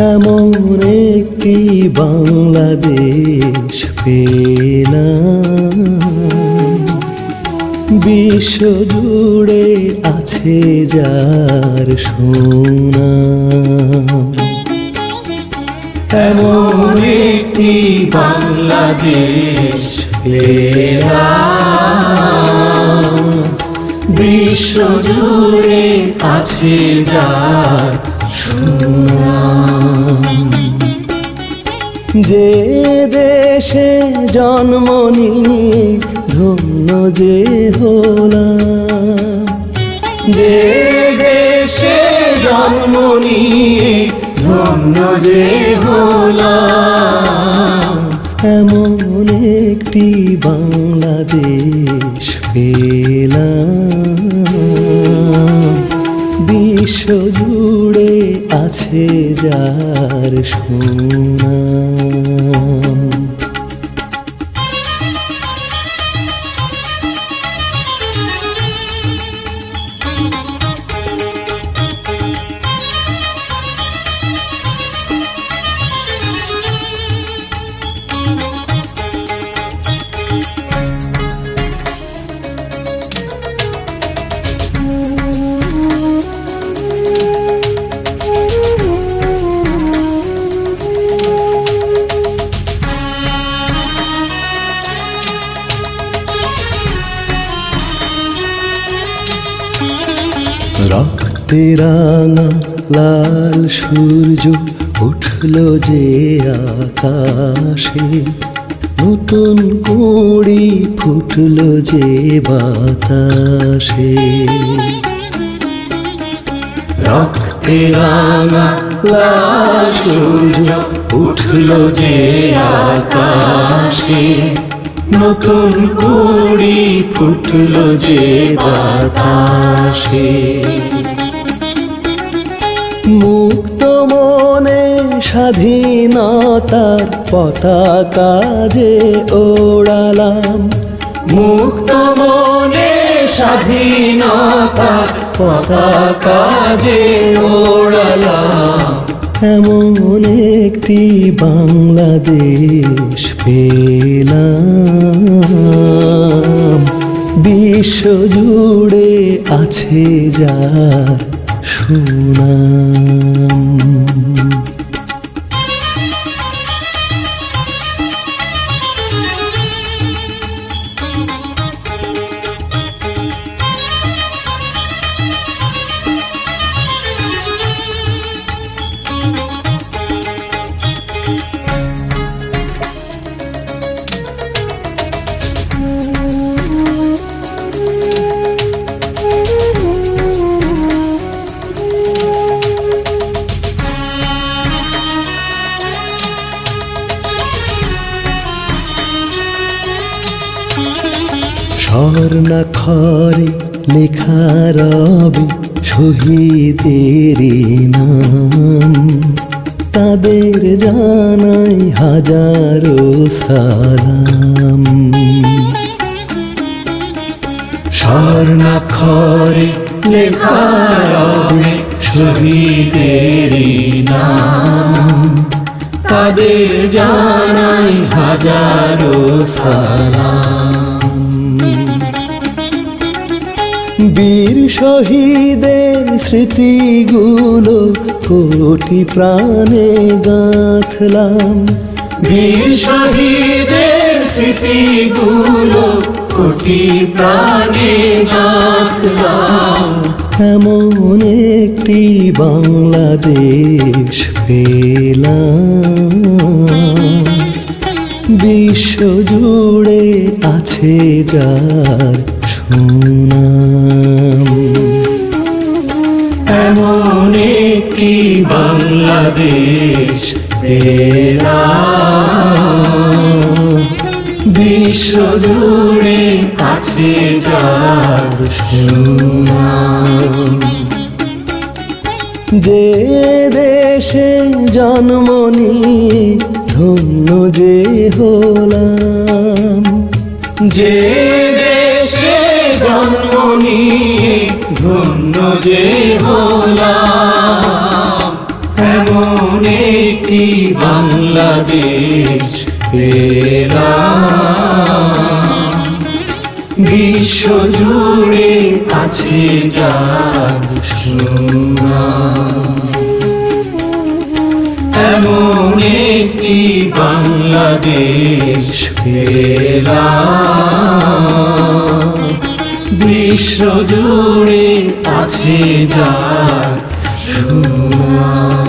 এমন একটি বাংলাদেশ পেলাম। বিশ্ব জুড়ে আছে যার সুনাম। এমন একটি বাংলাদেশ পেলাম। বিশ্ব জুড়ে আছে যার যে দেশে জন্ম নিয়ে ধন্য যে হলাম। যে দেশে জন্ম নিয়ে ধন্য যে হলাম। এমন একটি বাংলাদেশ পেলাম। বিশ্ব জুড়ে আছে যার সুনাম। রক্তে রাঙা লাল সূর্য উঠল যে আকাশে। নতুন কুড়ি ফুটল যে বাতাসে। রক্তে রাঙা লাল সূর্য উঠল যে আকাশে। নতুন কুড়ি ফুটল যে বাতাসে। মুক্ত মনে স্বাধীনতার পতাকা যে ওড়ালাম। মুক্ত মনে স্বাধীনতার পতাকা যে ওড়ালাম। এমন একটি বাংলাদেশ পেলাম। জুড়ে আছে যার সুনাম। স্বর্ণাক্ষরে লেখা রবে শহীদের নাম। তাদের জানাই হাজারো সালাম। স্বর্ণাক্ষরে লেখা রবে শহীদের নাম। তাদের জানাই হাজারো সালাম। বীর শহীদের স্মৃতিগুলো কোটি প্রাণে গাঁথলাম। বীর শহীদের স্মৃতিগুলো কোটি প্রাণে গাঁথলাম। এমন একটি বাংলাদেশ পেলাম। বিশ্ব জুড়ে আছে যার সুনাম। এমন একটি বাংলাদেশ পেলাম। বিশ্ব জুড়ে আছে যার সুনাম। যে দেশে জন্ম নিয়ে ধন্য যে হলাম। যে দেশে জন্ম নিয়ে ধন্য যে হলাম। এমন একটি বাংলাদেশ পেলাম। বিশ্ব জুড়ে আছে যার সুনাম। বাংলাদেশ ফেরা। বিশ্ব জুড়ে আছে যার সুনাম।